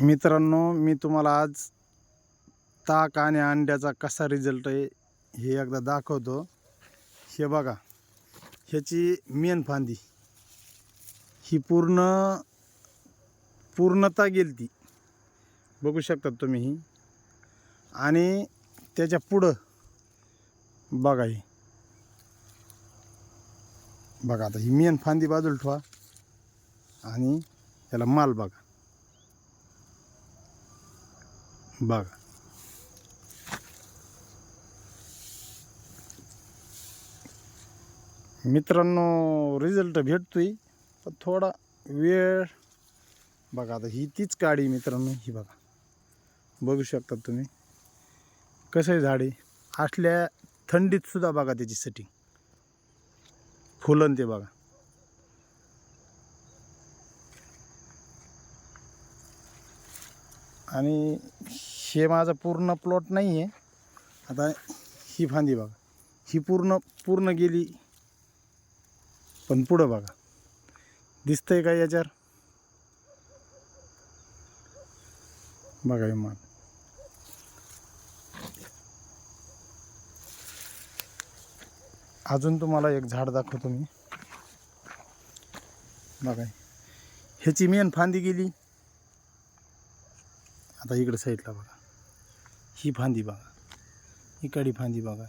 मित्रांनो मी तुम्हाला आज ताक आणि अंड्याचा कसा रिझल्ट आहे हे एकदा दाखवतो. हे बघा ह्याची मेन फांदी. ही पूर्ण पूर्णता गेली ती बघू शकतात तुम्ही ही. आणि त्याच्या पुढं बघा ही. बघा आता ही मेन फांदी बाजूला ठेवा. आणि याला माल बघा. बघा. मित्रांनो रिझल्ट भेटतोय पण थोडा वेळ बघा आता ही तीच काडी मित्रांनो ही बघा. बघू शकता तुम्ही. कसं आहे झाडे? असल्या थंडीत सुद्धा बघा त्याची सेटिंग फुलन ते बघा. आणि हे माझा पूर्ण प्लॉट नाही आहे आता ही फांदी बघा. ही पूर्ण पूर्ण गेली. पण पुढं बघा. दिसतंय का याच्यावर? बघा विमान अजून तुम्हाला एक झाड दाखवतो मी. बघा. ह्याची मेन फांदी गेली. आता इकडे साईडला बघा. ही फांदी बघा. कडी फांदी बघा.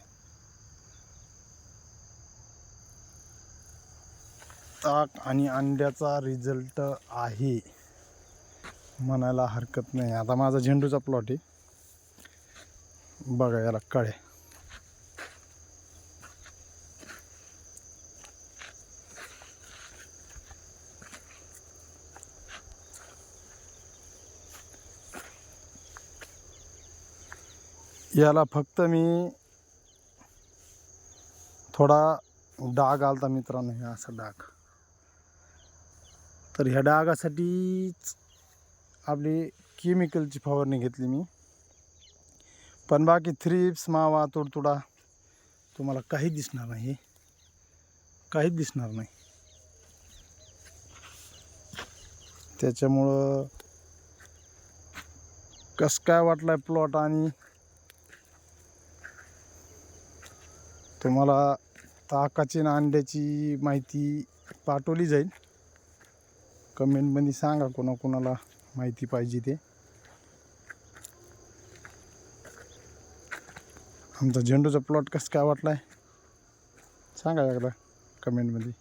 ताक आणि अंड्याचा रिझल्ट आहे. म्हणायला हरकत नाही. आता माझा झेंडूचा प्लॉट आहे. बघा याला कळे याला फक्त मी थोडा डाग आलता मित्रांनो हे असा डाग. तर ह्या डागासाठीच आपली केमिकलची फवारणी घेतली मी. पण बाकी थ्रिप्स मावा तुडतुडा तुम्हाला काही दिसणार नाही काहीच दिसणार नाही. त्याच्यामुळं कसं काय वाटलाय प्लॉट आणि तुम्हाला ताकाची ना अंड्याची माहिती पाठवली जाईल. कमेंटमध्ये सांगा कोणाकोणाला माहिती पाहिजे ते. आमचा झेंडूचा प्लॉट कसं काय वाटला आहे सांगा एकदा कमेंटमध्ये.